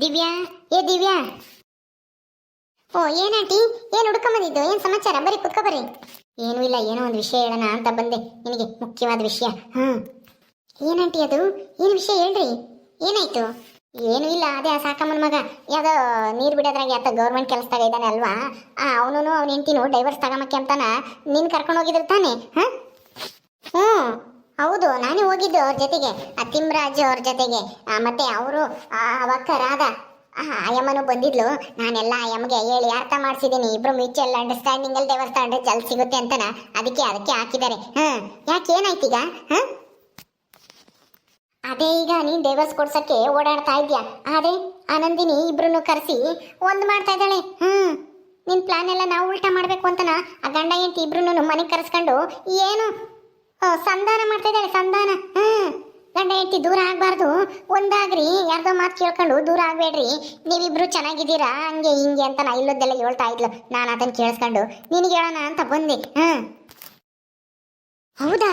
ದಿವ್ಯಾ? ಏ ದಿವ್ಯಾ? ಓ ಏನಂಟಿ ಏನು ಹುಡ್ಕೊಂಬಂದಿದ್ದು? ಏನು ಸಮಾಚಾರ? ಬರೀ ಕುತ್ಕೊ ಬರ್ರಿ. ಏನೂ ಇಲ್ಲ, ಏನೋ ಒಂದು ವಿಷಯ ಹೇಳೋಣ ಅಂತ ಬಂದೆ. ನಿನಗೆ ಮುಖ್ಯವಾದ ವಿಷಯ. ಹ್ಮ್. ಏನಂಟಿ ಅದು? ಏನು ವಿಷಯ ಹೇಳ್ರಿ? ಏನಾಯ್ತು? ಏನು ಇಲ್ಲ, ಅದೇ ಆ ಸಾಕಮ್ಮನ ಮಗ. ಯಾವುದೋ ನೀರು ಬಿಡೋದ್ರಾಗೆ ಯಾತ ಗೌರ್ಮೆಂಟ್ ಕೆಲಸದಾಗ ಇದ್ದಾನೆ ಅಲ್ವಾ? ಅವನು ಅವನ ಹೆಂಡತಿನೂ ಡೈವರ್ಸ್ ತಗೊಂಬಕ್ಕೆ ಅಂತಾನ ನಿನ್ ಕರ್ಕೊಂಡು ಹೋಗಿದ್ರು ತಾನೆ? ಹಾಂ? ಹ್ಞೂ ಹೌದು, ನಾನೇ ಹೋಗಿದ್ದು ಅವ್ರ ಜೊತೆಗೆ, ಆ ತಿಮ್ರಾಜ್ ಅವ್ರ ಜೊತೆಗೆ. ಮತ್ತೆ ಅವರು ಅವಕ್ಕರಾದ ಆಯಮ್ಮನು ಬಂದಿದ್ಲು. ನಾನೆಲ್ಲ ಅಯ್ಯಮ್ಮಗೆ ಹೇಳಿ ಅರ್ಥ ಮಾಡಿಸಿದ್ದೀನಿ ಇಬ್ರು ಮ್ಯೂಚುವಲ್ ಅಂಡರ್ಸ್ಟ್ಯಾಂಡಿಂಗ್ ಅಲ್ಲಿ ದೇವಸ್ಥಾನ ಜಲ್ ಸಿಗುತ್ತೆ ಅಂತನ. ಅದಕ್ಕೆ ಅದಕ್ಕೆ ಹಾಕಿದ್ದಾರೆ. ಹಾ, ಯಾಕೆ ಏನಾಯ್ತೀಗ ಹಾ? ಅದೇ ಈಗ ನೀನ್ ಡೈವರ್ಸ್ ಕೊಡ್ಸಕ್ಕೆ ಓಡಾಡ್ತಾ ಇದ್ಯಾ? ಅದೇ ಆನಂದಿನಿ ಇಬ್ರು ಕರೆಸಿ ಒಂದ್ ಮಾಡ್ತಾ ಇದ್ದಾಳೆ. ಹ್ಮ್, ನಿನ್ ಪ್ಲಾನ್ ಎಲ್ಲ ನಾವು ಉಲ್ಟಾ ಮಾಡ್ಬೇಕು ಅಂತನ? ಆ ಗಂಡ ಹೆಂಡತಿ ಇಬ್ರು ಮನೆಗೆ ಕರೆಸ್ಕೊಂಡು ಏನು? ಸಂಧಾನ ಮಾಡ್ತಾ ಇದ್ದಾಳೆ, ಸಂಧಾನ. ಹ್ಮ್ ಗಂಡ ಹೆಂಡತಿ ದೂರ ಆಗ್ಬಾರ್ದು. ಒಂದಾಗ್ರಿ, ಯಾರ್ದೋ ಮಾತು ಕೇಳ್ಕೊಂಡು ದೂರ ಆಗ್ಬೇಡ್ರಿ. ನೀವಿಬ್ರು ಚೆನ್ನಾಗಿದ್ದೀರಾ? ಹಂಗೆ ಹಿಂಗೆ ಅಂತ ನಾ ಇಲ್ಲೋದೆಲ್ಲ ಹೇಳ್ತಾ ಇದ್ಲು. ನಾನು ಅದನ್ನ ಕೇಳಿಸ್ಕೊಂಡು, ನಿನಗೆ ಹೇಳೋಣ ಅಂತ ಬಂದೆ. ಹ್ಮ್ ಹೌದಾ?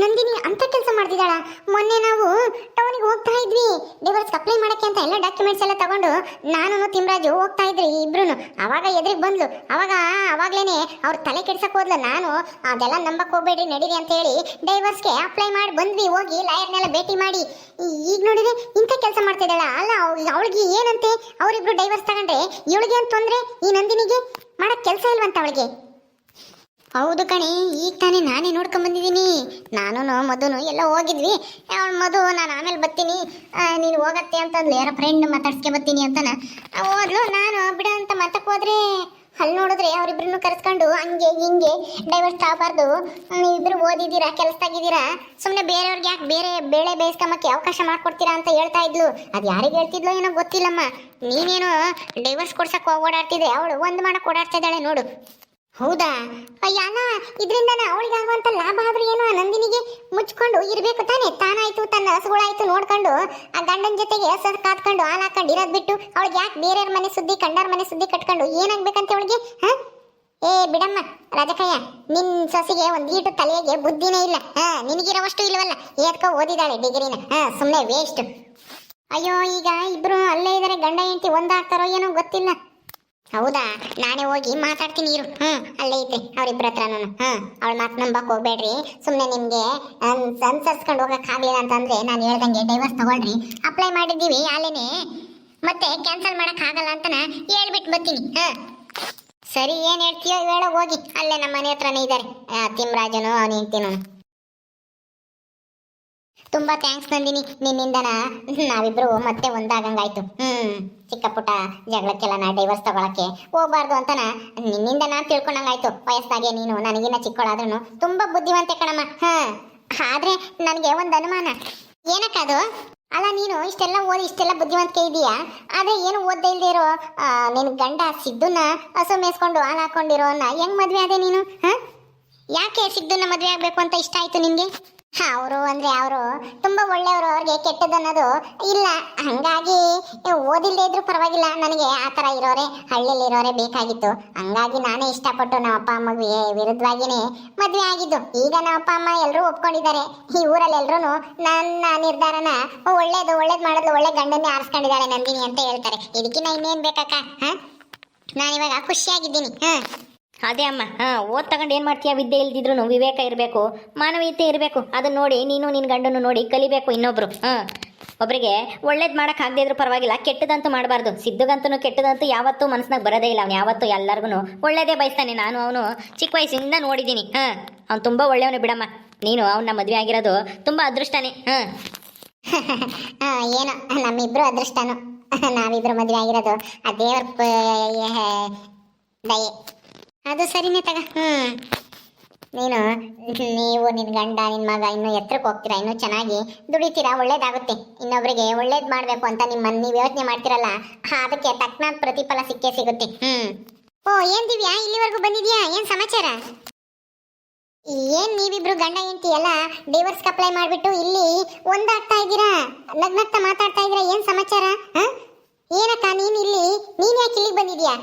ನಂದಿನಿ ಅಂತ ಕೆಲಸ ಮಾಡ್ತಿದ್ದಾಳ. ಮೊನ್ನೆ ನಾವು ಟೌನಿಗೆ ಹೋಗ್ತಾ ಇದ್ವಿ. ಡಿವೋರ್ಸ್ ಅಪ್ಲೈ ಮಾಡಕ್ಕೆ ಅಂತ ಎಲ್ಲ ಡಾಕ್ಯುಮೆಂಟ್ಸ್ ಎಲ್ಲ ತಗೊಂಡು ನಾನು ತಿಮ್ರಾಜು ಹೋಗ್ತಾ ಇದ್ರಿ ಇಬ್ರು ಅವಾಗ ಎದುರಿಗೆ ಬಂದ್ಲು. ಅವಾಗ, ಅವಾಗ್ಲೇನೆ ಅವ್ರ ತಲೆ ಕೆಡ್ಸಕ್ ಹೋದ್ಲು ನಾನು. ಅದೆಲ್ಲ ನಂಬಕ್ ಹೋಗ್ಬೇಡ್ರಿ, ನಡೀರಿ ಅಂತ ಹೇಳಿ ಡೈವರ್ಸ್ಗೆ ಅಪ್ಲೈ ಮಾಡಿ ಬಂದ್ವಿ. ಹೋಗಿ ಲಾಯರ್ನೆಲ್ಲ ಭೇಟಿ ಮಾಡಿ. ಈಗ ನೋಡಿದ್ರೆ ಇಂಥ ಕೆಲಸ ಮಾಡ್ತಿದ್ದಾಳ. ಅಲ್ಲ ಅವಳಿಗೆ ಏನಂತೆ? ಅವರಿಬ್ರು ಡೈವರ್ಸ್ ತಗೊಂಡ್ರೆ ಇವಳಿಗೆ ಅಂತ ತೊಂದ್ರೆ? ಈ ನಂದಿನಿಗೆ ಮಾಡಕ್ ಕೆಲಸ ಇಲ್ವಂತ ಅವಳಿಗೆ? ಹೌದು ಕಣಿ, ಈಗ ತಾನೇ ನಾನೇ ನೋಡ್ಕೊಂಡ್ ಬಂದಿದ್ದೀನಿ. ನಾನು ಮಧುನು ಎಲ್ಲ ಹೋಗಿದ್ವಿ. ಅವ್ನ ಮಧು, ನಾನು ಆಮೇಲೆ ಬರ್ತೀನಿ. ನೀನು ಹೋಗತ್ತೆ ಅಂತಂದ್ಲು ಯಾರ ಫ್ರೆಂಡ್ ಮಾತಾಡ್ಸ್ಕೆ ಬರ್ತೀನಿ ಅಂತಾನ. ಹೋದ್ಲು, ನಾನು ಬಿಡ ಅಂತ ಮಾತಕ್ಕೆ ಹೋದ್ರೆ ಅಲ್ಲಿ ನೋಡಿದ್ರೆ ಅವರಿಬ್ರನ್ನು ಕರೆಸ್ಕೊಂಡು ಹಂಗೆ, ಹಿಂಗೆ ಡೈವರ್ಸ್ ಆಗಬಾರ್ದು. ನೀವಿಬ್ರು ಓದಿದ್ದೀರಾ ಕೆಲಸದಾಗಿದ್ದೀರಾ ಸುಮ್ಮನೆ ಬೇರೆಯವ್ರಿಗೆ ಯಾಕೆ ಬೇರೆ ಬೇಳೆ ಬೇಯಿಸ್ಕೊಂಬಕ್ಕೆ ಅವಕಾಶ ಮಾಡ್ಕೊಡ್ತೀರಾ ಅಂತ ಹೇಳ್ತಾ ಇದ್ಲು. ಅದು ಯಾರಿಗೆ ಹೇಳ್ತಿದ್ಲೋ ಏನೋ ಗೊತ್ತಿಲ್ಲಮ್ಮ. ನೀನೇನು ಡೈವರ್ಸ್ ಕೊಡ್ಸಕ್ಕೆ ಓಡಾಡ್ತಿದ್ದೆ. ಅವಳು ಒಂದು ಮಾಡಕ್ಕೆ ಓಡಾಡ್ತಾ ಇದ್ದಾಳೆ ನೋಡು. ಹೌದಾ? ಅಯ್ಯನ ಇದರಿಂದ ಅವಳಿಗಾಗುವಂತ ಲಾಭ ಆದ್ರೂ ಏನೋ? ನಂದಿನಿಗೆ ಮುಚ್ಕೊಂಡು ಇರ್ಬೇಕು ತಾನೇ. ತಾನಾಯ್ತು, ತನ್ನ ಹಸುಗಳಾಯ್ತು ನೋಡ್ಕೊಂಡು ಆ ಗಂಡನ ಜೊತೆಗೆ ಹಸು ಕಾತ್ಕೊಂಡು ಹಾಲು ಹಾಕೊಂಡು ಇರೋದ್ ಬಿಟ್ಟು ಅವಳಿಗೆ ಯಾಕೆ ಬೇರೆಯವ್ರ ಮನೆ ಸುದ್ದಿ, ಕಂಡಾರ ಮನೆ ಸುದ್ದಿ ಕಟ್ಕೊಂಡು ಏನಾಗ್ಬೇಕಂತ ಅವಳಿಗೆ, ಹ? ಏ, ಬಿಡಮ್ಮ, ರಾಜಕಯ್ಯ, ನಿನ್ ಸೊಸಿಗೆ ಒಂದೀಟು ತಲೆಗೆ ಬುದ್ಧಿನೇ ಇಲ್ಲ. ಹಾ, ನಿನಗಿರೋವಷ್ಟು ಇಲ್ವಲ್ಲ? ಏತ್ಕೋ ಓದಿದಾಳೆ ಡಿಗ್ರಿನ. ಹಾ ಸುಮ್ಮನೆ ವೇಸ್ಟ್ ಅಯ್ಯೋ, ಈಗ ಇಬ್ರು ಅಲ್ಲೇ ಇದಾರೆ, ಗಂಡ ಹೆಂಡತಿ ಒಂದಾಗ್ತಾರೋ ಏನೋ ಗೊತ್ತಿಲ್ಲ. ಹೌದಾ? ನಾನೇ ಹೋಗಿ ಮಾತಾಡ್ತೀನಿ ಇರು. ಹ್ಮ್. ಅಲ್ಲೇ ಐತೆ ಅವ್ರಿಬ್ರ ಹತ್ರನು. ಹ್ಮ್. ಅವಳ ಮಾತು ನಂಬಕ್ ಹೋಗ್ಬೇಡ್ರಿ. ಸುಮ್ನೆ ನಿಮ್ಗೆ ಅನ್- ಅನ್ಸರ್ಸ್ಕೊಂಡು ಹೋಗಕ್ ಆಗ್ಲಿಲ್ಲ ಅಂತಂದ್ರೆ ನಾನು ಹೇಳ್ದಂಗೆ ಡೈವರ್ಸ್ ತಗೊಳ್ರಿ. ಅಪ್ಲೈ ಮಾಡಿದ್ದೀವಿ ಅಲ್ಲೇನೆ ಮತ್ತೆ ಕ್ಯಾನ್ಸಲ್ ಮಾಡಕ್ ಆಗಲ್ಲ ಅಂತನ ಹೇಳ್ಬಿಟ್ಟು ಬರ್ತೀನಿ. ಹ. ಸರಿ ಏನ್ ಹೇಳ್ತೀಯೋ ಹೇಳೋ ಹೋಗಿ. ಅಲ್ಲೇ ನಮ್ಮ ಮನೆ ಹತ್ರನೇ ಇದ್ದಾರೆ ತಿಮ್ರಾಜನು ಅವನ ಹೆಂಡ್ತಿನು ತುಂಬಾ ಥ್ಯಾಂಕ್ಸ್ ನಂದಿನಿ. ನಿನ್ನಿಂದನ? ನಾವಿಬ್ರು ಮತ್ತೆ ಒಂದಾಗಂಗಾಯ್ತು. ಹ್ಮ್ ಚಿಕ್ಕ ಪುಟ್ಟ ಜಗಳಕ್ಕೆಲ್ಲ ನಾ ಡೈವರ್ಸ್ ತಗೊಳಕ್ಕೆ ಹೋಗ್ಬಾರ್ದು ಅಂತನ? ನಿನ್ನಿಂದ ನಾ ತಿಳ್ಕೊಂಡಂಗಾಯ್ತು. ವಯಸ್ಸಾಗೆ ನೀನು, ನನಗಿನ್ನ ಚಿಕ್ಕವಳಾದ್ರೂ ತುಂಬಾ ಬುದ್ಧಿವಂತೆ ಕಣಮ್ಮ. ಹ, ಆದ್ರೆ ನನಗೆ ಒಂದು ಅನುಮಾನ. ಏನಕ್ಕದು ಅಲ್ಲ, ನೀನು ಇಷ್ಟೆಲ್ಲ ಓದಿ ಇಷ್ಟೆಲ್ಲ ಬುದ್ಧಿವಂತಿಕೆ ಇದೆಯಾ? ಆದ್ರೆ ಏನು ಓದ್ದೇ ಇಲ್ದೇ ಇರೋ ನಿನ್ ಗಂಡ ಸಿದ್ದುನ ಹಸು ಮೇಯಿಸ್ಕೊಂಡು ಹಾಲು ಹಾಕೊಂಡಿರೋನ್ನ ಹೆಂಗ್ ಮದ್ವೆ ಆದೆ ನೀನು? ಹ? ಯಾಕೆ ಸಿದ್ದುನ ಮದ್ವೆ ಆಗ್ಬೇಕು ಅಂತ ಇಷ್ಟ ಆಯ್ತು ನಿನ್ಗೆ? ಅವರು ಅಂದ್ರೆ ಅವರು ತುಂಬಾ ಒಳ್ಳೆಯವರು, ಅವ್ರಿಗೆ ಕೆಟ್ಟದ್ದು ಅನ್ನೋದು ಇಲ್ಲ. ಹಂಗಾಗಿ ಓದಿಲ್ಲದೆ ಇದ್ರು ಪರವಾಗಿಲ್ಲ. ನನಗೆ ಆ ತರ ಇರೋರೆ, ಹಳ್ಳಿಯಲ್ಲಿ ಇರೋರೆ ಬೇಕಾಗಿತ್ತು. ಹಂಗಾಗಿ ನಾನೇ ಇಷ್ಟಪಟ್ಟು ನಮ್ಮ ಅಪ್ಪ ಅಮ್ಮ ವಿರುದ್ಧವಾಗಿನೇ ಮದುವೆ ಆಗಿದ್ದು. ಈಗ ನಮ್ಮ ಅಪ್ಪ ಅಮ್ಮ ಎಲ್ಲರೂ ಒಪ್ಕೊಂಡಿದ್ದಾರೆ. ಈ ಊರಲ್ಲಿ ಎಲ್ರು ನನ್ನ ನಿರ್ಧಾರನ ಒಳ್ಳೇದು ಒಳ್ಳೇದು ಮಾಡೋದು ಒಳ್ಳೆ ಗಂಡನ್ನೇ ಆರಿಸ್ಕೊಂಡಿದ್ದಾಳೆ ನಂದಿನಿ ಅಂತ ಹೇಳ್ತಾರೆ. ಇದಕ್ಕಿನ್ನ ಇನ್ನೇನ್ ಬೇಕಕ್ಕ? ಹ? ನಾನಿವಾಗ ಖುಷಿಯಾಗಿದ್ದೀನಿ. ಹಾ. ಅದೇ ಅಮ್ಮ, ಹಾಂ, ಓದ್ ತಗೊಂಡು ಏನು ಮಾಡ್ತೀಯ? ವಿದ್ಯೆ ಇಲ್ದಿದ್ರು ವಿವೇಕ ಇರಬೇಕು, ಮಾನವೀಯತೆ ಇರಬೇಕು. ಅದನ್ನ ನೋಡಿ ನೀನು ನಿನ್ನ ಗಂಡನು ನೋಡಿ ಕಲಿಬೇಕು ಇನ್ನೊಬ್ರು, ಹಾಂ. ಒಬ್ಬರಿಗೆ ಒಳ್ಳೇದು ಆಗದೆ ಇದ್ರೂ ಪರವಾಗಿಲ್ಲ, ಕೆಟ್ಟದಂತೂ ಮಾಡಬಾರ್ದು. ಸಿದ್ಧಗಂತೂ ಕೆಟ್ಟದಂತೂ ಯಾವತ್ತೂ ಮನಸ್ನಾಗ ಬರೋದೇ ಇಲ್ಲ. ಅವ್ನು ಯಾವತ್ತೂ ಎಲ್ಲರಿಗೂ ಒಳ್ಳೇದೇ ಬಯಸ್ತಾನೆ. ನಾನು ಅವನು ಚಿಕ್ಕ ವಯಸ್ಸಿಂದ ನೋಡಿದ್ದೀನಿ, ಹಾಂ. ಅವ್ನು ತುಂಬ ಒಳ್ಳೆಯವನು ಬಿಡಮ್ಮ. ನೀನು ಅವನ್ನ ಮದುವೆ ಆಗಿರೋದು ತುಂಬ ಅದೃಷ್ಟನೇ, ಹಾಂ. ಏನೋ, ನಮ್ಮಿಬ್ರು ಅದೃಷ್ಟನು. ನಾವಿಬ್ರು ಮದುವೆ ಆಗಿರೋದು ಆ ದೇವ್ರ ದಯೆ. ಅದು ಸರಿನೇ ತಗ. ಹ್ಮ್. ನೀನು, ನೀವು ನಿನ್ನ ಗಂಡ ನಿನ್ನ ಮಗ ಇನ್ನು ಎತ್ತರಕ್ಕೆ ಹೋಗ್ತೀರಾ? ಇನ್ನು ಚೆನ್ನಾಗಿ ದುಡಿತೀರಾ? ಒಳ್ಳೇದಾಗುತ್ತೆ. ಇನ್ನೊಬ್ರಿಗೆ ಒಳ್ಳೇದು ಮಾಡಬೇಕು ಅಂತ ನಿಮ್ಮ ನೀವು ಯೋಚನೆ ಮಾಡ್ತಿರಲ್ಲ, ಅದಕ್ಕೆ ತಕ್ಕನಾದ ಪ್ರತಿಫಲ ಸಿಕ್ಕೇ ಸಿಗುತ್ತೆ. ಹ್ಮ್. ಓ, ಏನ್ ದಿವ್ಯಾ? ಇಲ್ಲಿವರೆಗೂ ಬಂದಿದ್ಯಾ? ಏನ್ ಸಮಾಚಾರ? ಏನ್ ನೀವಿಬ್ರು ಗಂಡ, ಹೆಂಡತಿ ಎಲ್ಲ ಡಿವೋರ್ಸ್ ಅಪ್ಲೈ ಮಾಡ್ಬಿಟ್ಟು ಇಲ್ಲಿ ಒಂದಾಗ್ತಾ ಇದ್ದೀರಾ? ನಗ್ನಗ್ತಾ ಮಾತಾಡ್ತಾ ಇದ್ದೀರಾ? ಏನ್ ಸಮಾಚಾರ? ಹ? ಏನಕ್ಕ, ನೀನ್ ಇಲ್ಲಿ, ನೀನ್ ಯಾಕೆ ಇಲ್ಲಿಗೆ ಬಂದಿದ್ಯಾ?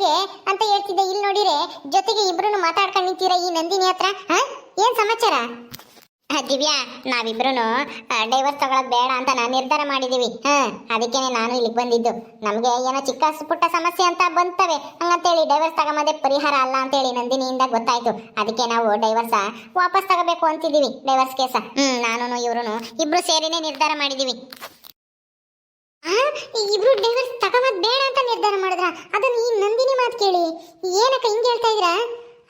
ನನಗೆ ಅಂತ ಹೇಳ್ತಿದ್ದೆ. ಇಲ್ಲಿ ನೋಡಿರೆ, ಜೊತೆಗೆ ಇಬ್ರು ಮಾತಾಡ್ಕೊಂಡು ನಿಂತೀರಾ ಈ ನಂದಿನಿ ಹತ್ರ? ಏನ್ ಸಮಾಚಾರ? ದಿವ್ಯಾ ನಾವಿಬ್ರು ಡೈವರ್ಸ್ ತಗೊಳಕ್ ಬೇಡ ಅಂತ ನಾನು ನಿರ್ಧಾರ ಮಾಡಿದೀವಿ. ಹ, ಅದಕ್ಕೇನೆ ನಾನು ಇಲ್ಲಿಗೆ ಬಂದಿದ್ದು. ನಮಗೆ ಏನೋ ಚಿಕ್ಕ ಪುಟ್ಟ ಸಮಸ್ಯೆ ಅಂತ ಬಂತವೆ. ಹಂಗಂತೇಳಿ ಡೈವರ್ಸ್ ತಗೊಂಬದೇ ಪರಿಹಾರ ಅಲ್ಲ ಅಂತೇಳಿ ನಂದಿನಿಯಿಂದ ಗೊತ್ತಾಯ್ತು. ಅದಕ್ಕೆ ನಾವು ಡೈವರ್ಸ ವಾಪಸ್ ತಗೋಬೇಕು ಅಂತಿದೀವಿ ಡೈವರ್ಸ್ ಕೇಸ. ಹ್ಮ್ ನಾನು ಇವ್ರು ಇಬ್ರು ಸೇರಿನೇ ನಿರ್ಧಾರ ಮಾಡಿದೀವಿ. ಇಬ್ರು ಡೈವರ್ಸ್ ತಗೊಂಬದ್ ಬೇಡ ಅಂತ ನಿರ್ಧಾರ ಮಾಡಿದ್ರ? ಅದನ್ನ ಈ ನಂದಿನಿ ಮಾತು ಕೇಳಿ. ಏನಕ್ಕ ಹಿಂಗೆ ಹೇಳ್ತಾ ಇದ್ದೀರಾ?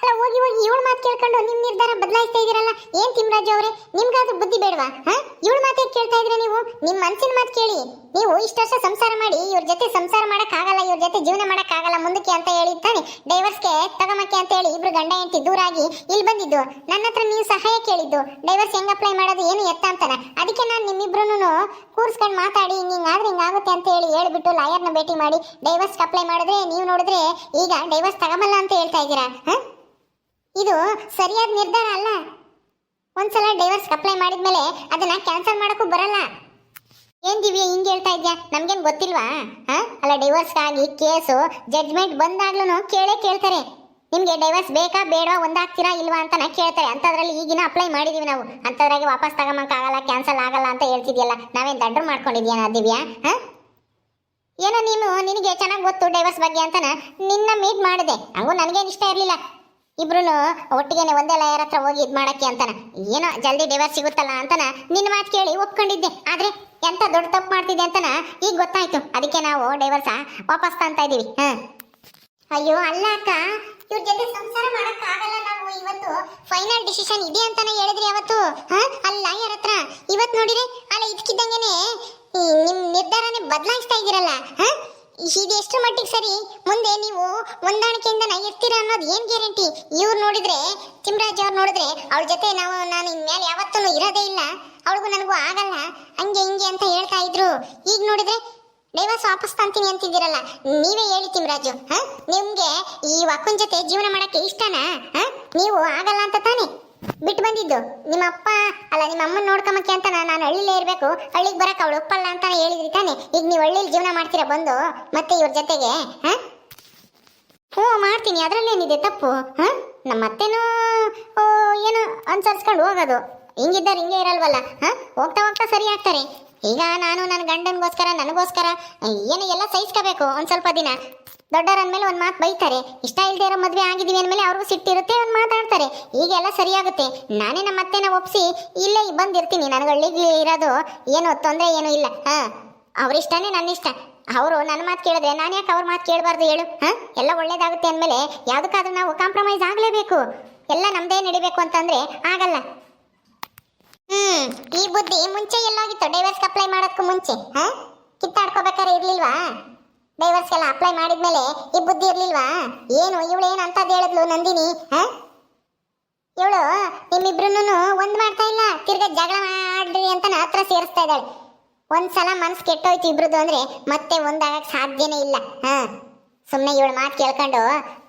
ಅಲ್ಲ, ಹೋಗಿ ಹೋಗಿ, ಇವಳ ಮಾತು ಕೇಳ್ಕೊಂಡು ನಿಮ್ಮ ನಿರ್ಧಾರ ಬದಲಾಯಿಸ್ತಾ ಇದ್ದೀರಲ್ಲ ಏನ್ ತಿಮ್ರಾಜು ಅವರೇ? ನಿಮ್ಗಾದ್ರೂ ಬುದ್ಧಿ ಬೇಡವಾ, ಹಾ? ಇವಳ ಮಾತೇ ಕೇಳ್ತಾ ಇದ್ರೆ ನೀವು? ನಿಮ್ಮ ಮನಸ್ಸಿನ ಮಾತು ಕೇಳಿ. ನೀವು ಇಷ್ಟು ವರ್ಷ ಸಂಸಾರ ಮಾಡಿ, ಇವ್ರ ಜೊತೆ ಸಂಸಾರ ಆಗಲ್ಲ ಇವ್ರ ಜೊತೆ ಜೀವನ ಆಗಲ್ಲ ಮುಂದಕ್ಕೆ ಅಂತ ಹೇಳಿ ತಾನೆ, ಡೈವರ್ಸ್ಗೆ ತಗಮಕ್ಕೆ ಅಂತ ಹೇಳಿ ಇಬ್ರು ಗಂಡ ಹೆಂಡತಿ ದೂರ ಆಗಿ ಇಲ್ಲಿ ಬಂದಿದ್ದು. ನನ್ನ ಹತ್ರ ನೀವು ಸಹಾಯ ಕೇಳಿದ್ದು. ಡೈವರ್ಸ್ ಹೆಂಗ್ ಅಪ್ಲೈ ಮಾಡೋದು ಏನು ಎತ್ತ ಅಂತಾನೆ. ಅದಕ್ಕೆ ನಾನು ನಿಮ್ಮಿಬ್ರು ಕೂರ್ಸ್ಕೊಂಡು ಮಾತಾಡಿ ಹಿಂಗಾದ್ರೆ ಹಿಂಗಾಗುತ್ತೆ ಅಂತ ಹೇಳಿ ಹೇಳ್ಬಿಟ್ಟು ಲಾಯರ್ನ ಭೇಟಿ ಮಾಡಿ, ಡೈವರ್ಸ್ಗೆ ಅಪ್ಲೈ ಮಾಡಿದ್ರೆ, ನೀವು ನೋಡಿದ್ರೆ ಈಗ ಡೈವರ್ಸ್ ತಗಮಲ್ಲ ಅಂತ ಹೇಳ್ತಾ ಇದ್ದೀರಾ, ಹಾ? ಇದು ಸರಿಯಾದ ನಿರ್ಧಾರ ಅಲ್ಲ. ಒಂದ್ಸಲ ಡೈವರ್ಸ್ ಅಪ್ಲೈ ಮಾಡಿದ್ಮೇಲೆ ಅದನ್ನ ಕ್ಯಾನ್ಸಲ್ ಮಾಡೋಕ್ಕೂ ಬರಲ್ಲ. ಏನ್ ದಿವ್ಯ ಹಿಂಗೆ ಹೇಳ್ತಾ ಇದ್ಯಾ? ನಮ್ಗೇನ್ ಗೊತ್ತಿಲ್ವಾ? ಹಾ? ಅಲ್ಲ ಡೈವರ್ಸ್ ಆಗಿ ಕೇಸು ಜಡ್ಜ್ಮೆಂಟ್ ಬಂದಾಗ್ಲೂ ಕೇಳೇ ಕೇಳ್ತಾರೆ. ನಿಮಗೆ ಡೈವರ್ಸ್ ಬೇಕಾ, ಬೇಡವಾ, ಒಂದಾಗ್ತೀರಾ, ಇಲ್ವಾ ಅಂತಾನೆ ಕೇಳ್ತಾರೆ. ಅಂತದ್ರಲ್ಲಿ ಈಗಿನ ಅಪ್ಲೈ ಮಾಡಿದೀವಿ ನಾವು. ಅಂತದ್ರಾಗೆ ವಾಪಸ್ ಆಗಲ್ಲ ಕ್ಯಾನ್ಸಲ್ ಆಗಲ್ಲ ಅಂತ ಹೇಳ್ತಿದ್ಯಲ್ಲ. ನಾವೇನ್ ದಡ್ರು ಮಾಡ್ಕೊಂಡಿದ್ಯಾನ ದಿವ್ಯಾ? ಹಾ? ಏನೋ ನೀನು, ನಿನಗೆ ಚೆನ್ನಾಗಿ ಗೊತ್ತು ಡೈವರ್ಸ್ ಬಗ್ಗೆ ಅಂತನ. ನಿನ್ನ ಮೀಟ್ ಮಾಡಿದೆ. ಹಂಗೂ ನನಗೇನು ಇಷ್ಟ ಇರಲಿಲ್ಲ. ಇಬ್ರು ಒಟ್ಟಿಗೆನೆ ಒಂದೇ ಲಾಯರ್ ಹತ್ರ ಹೋಗಿ ಇದು ಮಾಡಕ್ಕೆ ಅಂತಾನ. ಏನೋ ಜಲ್ದಿ ಡೈವರ್ಸ್ ಸಿಗುತ್ತಲ್ಲ ಅಂತನ ನಿನ್ನ ಮಾತು ಕೇಳಿ ಒಪ್ಕೊಂಡಿದ್ದೆ. ಆದ್ರೆ ಎಂತ ದೊಡ್ಡ ತಪ್ಪು ಮಾಡ್ತಿದ್ದೆ ಅಂತನ ಈಗ ಗೊತ್ತಾಯ್ತು. ಅದಕ್ಕೆ ನಾವು ಡೈವರ್ಸ ವಾಪಸ್ ತಂತ ಇದೀವಿ. ಅಯ್ಯೋ ಅಲ್ಲ ಅಕ್ಕ, ಇವ್ರ ಜೊತೆ ಸಂಸಾರ ಮಾಡಕ್ ಆಗಲ್ಲ ನಾವು ಇವತ್ತು ಫೈನಲ್ ಡಿಸಿಷನ್ ಇದೆ ಅಂತಾನೆ ಹೇಳಿದ್ರಿ ಅವತ್ತು ಅಲ್ಲ ಯಾರ ಹತ್ರ. ಇವತ್ತು ನೋಡಿರಿ ಅಲ್ಲ ಇದಕ್ಕಿದ್ದಂಗೆನೆ ನಿಮ್ ನಿರ್ಧಾರನೇ ಬದಲಾಯಿಸ್ತಾ ಇದ್ದೀರಲ್ಲ ಹ? ಇದು ಎಷ್ಟು ಮಟ್ಟಿಗೆ ಸರಿ? ಮುಂದೆ ನೀವು ಹೊಂದಾಣಿಕೆಯಿಂದ ಇರ್ತೀರಾ ಅನ್ನೋದು ಏನು ಗ್ಯಾರಂಟಿ? ಇವ್ರು ನೋಡಿದ್ರೆ, ತಿಮ್ರಾಜ್ ಅವ್ರು ನೋಡಿದ್ರೆ ಅವ್ರ ಜೊತೆ ನಾವು, ನಾನು ಇನ್ಮೇಲೆ ಯಾವತ್ತೂ ಇರೋದೇ ಇಲ್ಲ. ಅವಳಿಗೂ ನನಗೂ ಆಗಲ್ಲ. ಹಂಗೆ ಹಿಂಗೆ ಅಂತ ಹೇಳ್ತಾ ಇದ್ರು. ಈಗ ನೋಡಿದ್ರೆ, ಡೈವರ್ಸ್ ವಾಪಸ್ ತಂತೀನಿ ಅಂತಿದ್ದೀರಲ್ಲ. ನೀವೇ ಹೇಳಿ ತಿಮ್ರಾಜು, ಹಾ? ನಿಮ್ಗೆ ಈ ವಕ್ಕನ್ ಜೊತೆ ಜೀವನ ಮಾಡಕ್ಕೆ ಇಷ್ಟನಾ? ಹಾಂ? ನೀವು ಆಗಲ್ಲ ಅಂತ ತಾನೆ? ಬಿಟ್ಟು ಬಂದಿದ್ದು. ನಿಮ್ಮ ಅಪ್ಪ ಅಲ್ಲ ನಿಮ್ಮ ಅಮ್ಮನ ನೋಡ್ಕೊಂಬಕ್ಕೆ ಅಂತ ನಾನು ಹಳ್ಳಿಲೇ ಇರಬೇಕು. ಹಳ್ಳಿಗೆ ಬರಕ್ಕೆ ಅವಳು ಒಪ್ಪಲ್ಲ ಅಂತ ಹೇಳಿದ್ರಿ ತಾನೆ. ಈಗ ನೀವು ಹಳ್ಳಿಲಿ ಜೀವನ ಮಾಡ್ತೀರಾ ಬಂದು? ಮತ್ತೆ ಇವ್ರ ಜೊತೆಗೆ, ಹಾಂ? ಹ್ಞೂ, ಮಾಡ್ತೀನಿ. ಅದರಲ್ಲೇನಿದೆ ತಪ್ಪು? ಹಾಂ? ನಮ್ಮ ಅತ್ತೆನೂ ಏನೋ ಅನ್ಸರ್ಸ್ಕೊಂಡು ಹೋಗೋದು. ಹಿಂಗಿದ್ದಾರೆ ಹಿಂಗೆ ಇರಲ್ವಲ್ಲ, ಹಾಂ? ಹೋಗ್ತಾ ಹೋಗ್ತಾ ಸರಿ ಆಗ್ತಾರೆ. ಈಗ ನಾನು ನನ್ನ ಗಂಡನಿಗೋಸ್ಕರ, ನನಗೋಸ್ಕರ ಏನು ಎಲ್ಲ ಸಹಿಸ್ಕೋಬೇಕು ಒಂದು ಸ್ವಲ್ಪ ದಿನ. ದೊಡ್ಡವರಂದ್ಮೇಲೆ ಒಂದು ಮಾತು ಬೈತಾರೆ. ಇಷ್ಟ ಇಲ್ಲದೆ ಇರೋ ಮದುವೆ ಆಗಿದೀವಿ ಅಂದಮೇಲೆ ಅವ್ರಿಗೂ ಸಿಟ್ಟಿರುತ್ತೆ ಒಂದು ಮಾತಾಡ್ತಾರೆ. ಈಗೆಲ್ಲ ಸರಿಯಾಗುತ್ತೆ. ನಾನೇ ನಮ್ಮ ಅತ್ತೆನ ಒಪ್ಸಿ ಇಲ್ಲೇ ಬಂದಿರ್ತೀನಿ. ನನಗೆ ಹಳ್ಳಿಗೆ ಇರೋದು ಏನು ತೊಂದರೆ ಏನೂ ಇಲ್ಲ. ಹಾಂ, ಅವರಿಷ್ಟನೇ ನನ್ನ ಇಷ್ಟ ಅವರು ನನ್ನ ಮಾತು ಕೇಳಿದ್ರೆ ನಾನು ಯಾಕೆ ಅವ್ರ ಮಾತು ಕೇಳಬಾರ್ದು ಹೇಳು? ಹಾಂ, ಎಲ್ಲ ಒಳ್ಳೇದಾಗುತ್ತೆ ಅಂದಮೇಲೆ ಯಾವುದಕ್ಕಾದ್ರೂ ನಾವು ಕಾಂಪ್ರಮೈಸ್ ಆಗಲೇಬೇಕು. ಎಲ್ಲ ನಮ್ಮದೇ ನಡಿಬೇಕು ಅಂತಂದರೆ ಆಗಲ್ಲ. ಈ ಬುದ್ಧಿ ಮುಂಚೆ ಎಲ್ಲೋಗಿತ್ತು. ಡೈವರ್ಸ್ ಅಪ್ಲೈ ಮಾಡೋದಕ್ಕೂ ಮುಂಚೆ, ಹಾ? ಕಿತ್ತಾಡ್ಕೋಬೇಕಾದ್ರೆ ಇರ್ಲಿಲ್ವಾ? ಡೈವರ್ಸ್ ಎಲ್ಲ ಅಪ್ಲೈ ಮಾಡಿದ್ಮೇಲೆ ಈ ಬುದ್ಧಿ ಇರ್ಲಿಲ್ವಾ? ಏನು, ಇವಳು ಏನು ಅಂತದ್ ಹೇಳಿದ್ಲು ನಂದಿನಿ, ಹಾ? ಇವಳು ನಿಮ್ಮಿಬ್ರು ಒಂದ್ ಮಾಡ್ತಾ ಇಲ್ಲ. ತಿರ್ಗಾ ಜಗಳ ಮಾಡ್ರಿ ಅಂತ ಹತ್ರ ಸೇರಿಸ್ತಾ ಇದ್ದಾಳೆ. ಒಂದ್ಸಲ ಮನ್ಸು ಕೆಟ್ಟೋಯ್ತು ಇಬ್ರದ್ದು ಅಂದ್ರೆ ಮತ್ತೆ ಒಂದಾಗಕ್ಕೆ ಸಾಧ್ಯನೇ ಇಲ್ಲ, ಹಾ? ಸುಮ್ಮನೆ ಇವಳು ಮಾತು ಕೇಳ್ಕೊಂಡು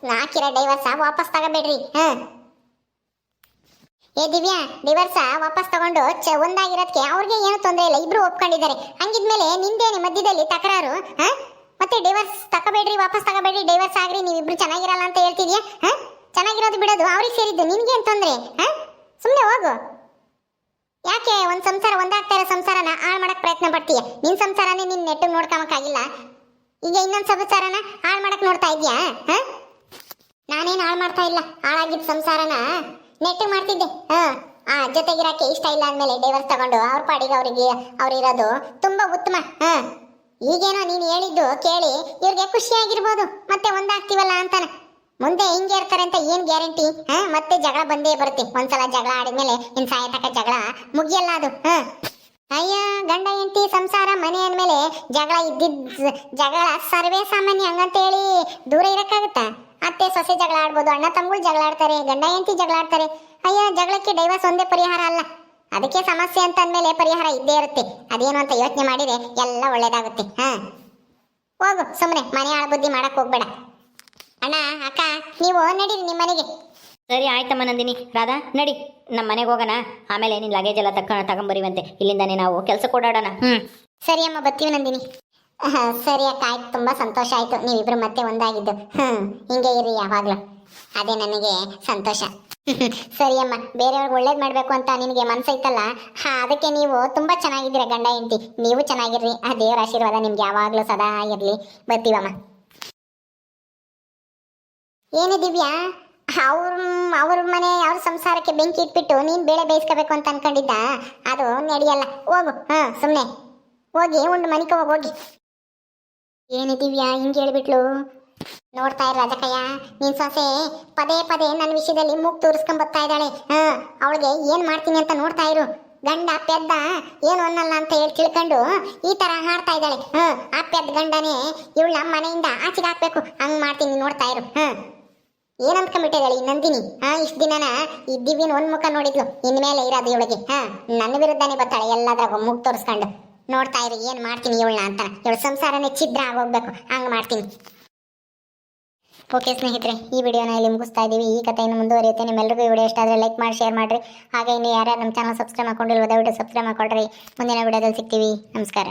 ಹಾಕಿರೋ ಡೈವರ್ಸ ವಾಪಸ್ ತಗೋಬೇಡ್ರಿ, ಹಾ? ಏ, ದಿವ್ಯಾ ಡಿವರ್ಸ ವಾಪಸ್ ತಗೊಂಡು ಒಂದಾಗಿರೋದಕ್ಕೆ ಅವ್ರಿಗೆ ಏನು ತೊಂದರೆ ಇಲ್ಲ, ಇಬ್ರು ಒಪ್ಕೊಂಡಿದ್ದಾರೆ. ಹಂಗಿದ್ಮೇಲೆ ನಿಂದೇನೆ ಮಧ್ಯದಲ್ಲಿ ತಕರಾರು, ಹಾ? ಮತ್ತೆ ಡಿವರ್ಸ್ ತಗೋಬೇಡ್ರಿ ವಾಪಸ್ ತಗೋಬೇಡ್ರಿ ಡೈವರ್ಸ್ ಆಗ್ರಿ, ನೀವಿಬ್ರು ಚೆನ್ನಾಗಿರಲ್ಲ ಅಂತ ಹೇಳ್ತಿದ್ಯಾ? ಹಾ? ಚೆನ್ನಾಗಿರೋದು ಬಿಡೋದು, ಅವ್ರಿಗೆ ಸೇರಿದ್ದು, ನಿನ್ಗೇನು ತೊಂದರೆ, ಹಾ? ಸುಮ್ಮನೆ ಹೋಗು. ಯಾಕೆ ಒಂದು ಸಂಸಾರ ಒಂದಾಗ್ತಾ ಇರೋ ಸಂಸಾರನ ಹಾಳು ಮಾಡಕ್ ಪ್ರಯತ್ನ ಪಡ್ತೀಯ? ನಿನ್ ಸಂಸಾರನೇ ನಿನ್ನ ನೆಟ್ಟು ನೋಡ್ಕೊಳಕ್ಕಾಗಿಲ್ಲ. ಈಗ ಇನ್ನೊಂದು ಸಂಸಾರನ ಹಾಳು ಮಾಡಕ್ ನೋಡ್ತಾ ಇದ್ಯಾ, ಹಾ? ನಾನೇನು ಹಾಳು ಮಾಡ್ತಾ ಇಲ್ಲ? ಹಾಳಾಗಿದ್ದ ಸಂಸಾರನ? ನೆಟ್ಟು ಮಾಡ್ತಿದ್ದೆ. ಹಾ, ಆ ಜೊತೆಗಿರಕ್ಕೆ ಇಷ್ಟ ಇಲ್ಲ ಅಂದ್ಮೇಲೆ ಡೈವರ್ಸ್ ತಗೊಂಡು ಅವ್ರ ಪಾಡಿಗೆ ಅವರಿಗೆ ಅವ್ರಿರೋದು ತುಂಬಾ ಉತ್ತಮ. ಹಾ. ಈಗೇನೋ ನೀನು ಹೇಳಿದ್ದು ಕೇಳಿ ಇವ್ರಿಗೆ ಖುಷಿಯಾಗಿರ್ಬೋದು. ಮತ್ತೆ ಒಂದಾಗ್ತೀವಲ್ಲ ಅಂತಾನೆ. ಮುಂದೆ ಹಿಂಗೆ ಇರ್ತಾರೆ ಅಂತ ಏನ್ ಗ್ಯಾರಂಟಿ? ಹಾ, ಮತ್ತೆ ಜಗಳ ಬಂದೇ ಬರುತ್ತೆ. ಒಂದ್ಸಲ ಜಗಳ ಆಡಿದ್ಮೇಲೆ ಇನ್ ಸಾಯತಕ್ಕ ಜಗಳ ಮುಗಿಯಲ್ಲ ಅದು. ಹಾ. ಅಯ್ಯ, ಗಂಡ ಹೆಂಡತಿ ಸಂಸಾರ, ಮನೆ ಅಂದ್ಮೇಲೆ ಜಗಳ ಇದ್ದಿದ್ದ ಜಗಳ ಸರ್ವೇ ಸಾಮಾನ್ಯ ಹಂಗಂತ ಹೇಳಿ ದೂರ ಇರಕ್ಕಾಗುತ್ತಾ? ಅತ್ತೆ ಸೊಸೆ ಜಗಳ ಆಡ್ಬೋದು ಅಣ್ಣ ತಮ್ಮಗಳು ಜಗಳ ಆಡ್ತಾರೆ ಗಂಡ ಹೆಂಡತಿ ಜಗಳ ಆಡ್ತಾರೆ. ಅಯ್ಯ ಜಗಳಕ್ಕೆ ಡೈವರ್ಸ್ ಒಂದೇ ಪರಿಹಾರ ಅಲ್ಲ. ಅದಕ್ಕೆ ಸಮಸ್ಯೆ ಅಂತ ಅಂದ್ಮೇಲೆ ಪರಿಹಾರ ಇದ್ದೇ ಇರುತ್ತೆ. ಅದೇನು ಅಂತ ಯೋಚನೆ ಮಾಡಿದ್ರೆ ಎಲ್ಲ ಒಳ್ಳೇದಾಗುತ್ತೆ. ಹಾ. ಹೋಗು ಸುಮ್ಮನೆ ಮನೆ ಆಳ್ಬುದ್ಧಿ ಮಾಡಕ್ ಹೋಗ್ಬೇಡ. ಅಣ್ಣ ಅಕ್ಕ ನೀವು ನಡೀರಿ ನಿಮ್ಮ ಮನೆಗೆ. ಸರಿ ಆಯ್ತಮ್ಮ ನಂದಿನಿ. ರಾಧಾ ನಡಿ. ನಮ್ಮ ಮನೆಗೆ ಹೋಗೋಣ. ಆಮೇಲೆ ನಿನ್ನ ಲಗೇಜ್ ಎಲ್ಲ ತಕ್ಕ ತಗೊಂಬರಿವಂತೆ. ಇಲ್ಲಿಂದಾನೆ ನಾವು ಕೆಲಸ ಕೊಡಾಡೋಣ ಹ್ಞೂ ಸರಿ ಅಮ್ಮ ಬರ್ತೀವಿ ನಂದಿನಿ. ಸರಿ ಅಕ್ಕ, ಆಯ್ತು. ತುಂಬಾ ಸಂತೋಷ ಆಯ್ತು. ನೀವಿಬ್ರು ಮತ್ತೆ ಒಂದಾಗಿದ್ದು. ಹ್ಮ್, ಹಿಂಗೆ ಇರಿ ಯಾವಾಗ್ಲೂ. ಅದೇ ನನಗೆ ಸಂತೋಷ. ಸರಿ ಅಮ್ಮ, ಬೇರೆಯವ್ರಿಗೆ ಒಳ್ಳೇದ್ ಮಾಡ್ಬೇಕು ಅಂತ ನಿನಗೆ ಮನ್ಸೈತಲ್ಲ? ಹಾ, ಅದಕ್ಕೆ ನೀವು ತುಂಬಾ ಚೆನ್ನಾಗಿದ್ದೀರ ಗಂಡ ಹೆಂಡತಿ. ನೀವು ಚೆನ್ನಾಗಿರ್ರಿ. ಆ ದೇವರ ಆಶೀರ್ವಾದ ನಿಮ್ಗೆ ಯಾವಾಗ್ಲೂ ಸದಾ ಇರ್ಲಿ. ಬರ್ತೀವಮ್ಮ. ಏನು ದಿವ್ಯಾ? ಅವ್ರ ಅವ್ರ ಮನೆ, ಅವ್ರ ಸಂಸಾರಕ್ಕೆ ಬೆಂಕಿ ಇಟ್ಬಿಟ್ಟು ನೀನ್ ಬೇಳೆ ಬೇಯಿಸ್ಕೋಬೇಕು ಅಂತ ಅನ್ಕೊಂಡಿದ್ದ? ಅದು ನಡೆಯಲ್ಲ. ಹೋಗು. ಹಾ ಸುಮ್ಮನೆ ಹೋಗಿ, ಉಂಡು ಮನಿಕ ಹೋಗಿ. ಹೋಗಿ ಏನು ದಿವ್ಯಾ ಹಿಂಗೆ ಹೇಳ್ಬಿಟ್ಲು. ನೋಡ್ತಾ ಇರ ರಾಜಕಯ್ಯ ನಿನ್ ಸೊಸೆ ಪದೇ ಪದೇ ನನ್ನ ವಿಷಯದಲ್ಲಿ ಮೂಗ್ ತೋರಿಸ್ಕೊಂಡ್ ಬರ್ತಾ ಇದ್ದಾಳೆ. ಹಾ, ಅವಳಿಗೆ ಏನ್ ಮಾಡ್ತೀನಿ ಅಂತ ನೋಡ್ತಾ ಇರು. ಗಂಡ, ಪೆದ್ದ ಏನು ಅನ್ನಲ್ಲ ಅಂತ ಹೇಳಿ ತಿಳ್ಕೊಂಡು ಈ ತರ ಹಾಡ್ತಾ ಇದ್ದಾಳೆ. ಹಾ, ಆ ಪೆದ್ದ ಗಂಡನೇ ನಮ್ಮ ಮನೆಯಿಂದ ಆಚೆಗೆ ಹಾಕ್ಬೇಕು. ಹಂಗ್ ಮಾಡ್ತೀನಿ ನೋಡ್ತಾ ಇರು. ಹಾ. ಏನ್ ಅನ್ಕೊಂಡ್ಬಿಟ್ಟಿದ್ದಾಳೆ ಈ ನಂದಿನಿ? ಹಾ, ಇಷ್ಟ ದಿನನ ಈ ಒಂದ್ ಮುಖ ನೋಡಿದ್ಲು. ಇನ್ಮೇಲೆ ಇರೋದು ಇವಳಿಗೆ. ಹಾ ನನ್ನ ವಿರುದ್ಧನೇ ಬರ್ತಾಳೆ ಎಲ್ಲಾದ್ರಾಗ ಮೂಗ್ ತೋರಿಸ್ಕೊಂಡು. ನೋಡ್ತಾ ಇರಿ, ಏನ್ ಮಾಡ್ತೀನಿ ಇವಳನ್ನ ಅಂತ ಇವಳ ಸಂಸಾರನೇ ಛಿದ್ರ ಆಗೋಗ್ಬೇಕು. ಹಂಗ ಮಾಡ್ತೀನಿ. ಓಕೆ ಸ್ನೇಹಿತರೆ, ಈ ವಿಡಿಯೋನ ಇಲ್ಲಿ ಮುಗಿಸ್ತಾ ಇದ್ದೀವಿ. ಈ ಕಥೆಯನ್ನು ಮುಂದುವರಿಯುತ್ತೆ. ನಿಮ್ಮೆಲ್ಲರಿಗೂ ಈ ವಿಡಿಯೋ ಇಷ್ಟ ಆದರೆ ಲೈಕ್ ಮಾಡಿ ಶೇರ್ ಮಾಡಿರಿ. ಹಾಗೆ ಇನ್ನು ಯಾರ್ಯಾರು ನಮ್ಮ ಚಾನಲ್ ಸಬ್ಸ್ಕ್ರೈಬ್ ಮಾಡ್ಕೊಂಡಿಲ್ವೋ, ದಯವಿಟ್ಟು ಸಬ್ಸ್ಕ್ರೈಬ್ ಮಾಡ್ಕೊಳ್ರಿ. ಮುಂದಿನ ವಿಡಿಯೋದಲ್ಲಿ ಸಿಗ್ತೀವಿ. ನಮಸ್ಕಾರ.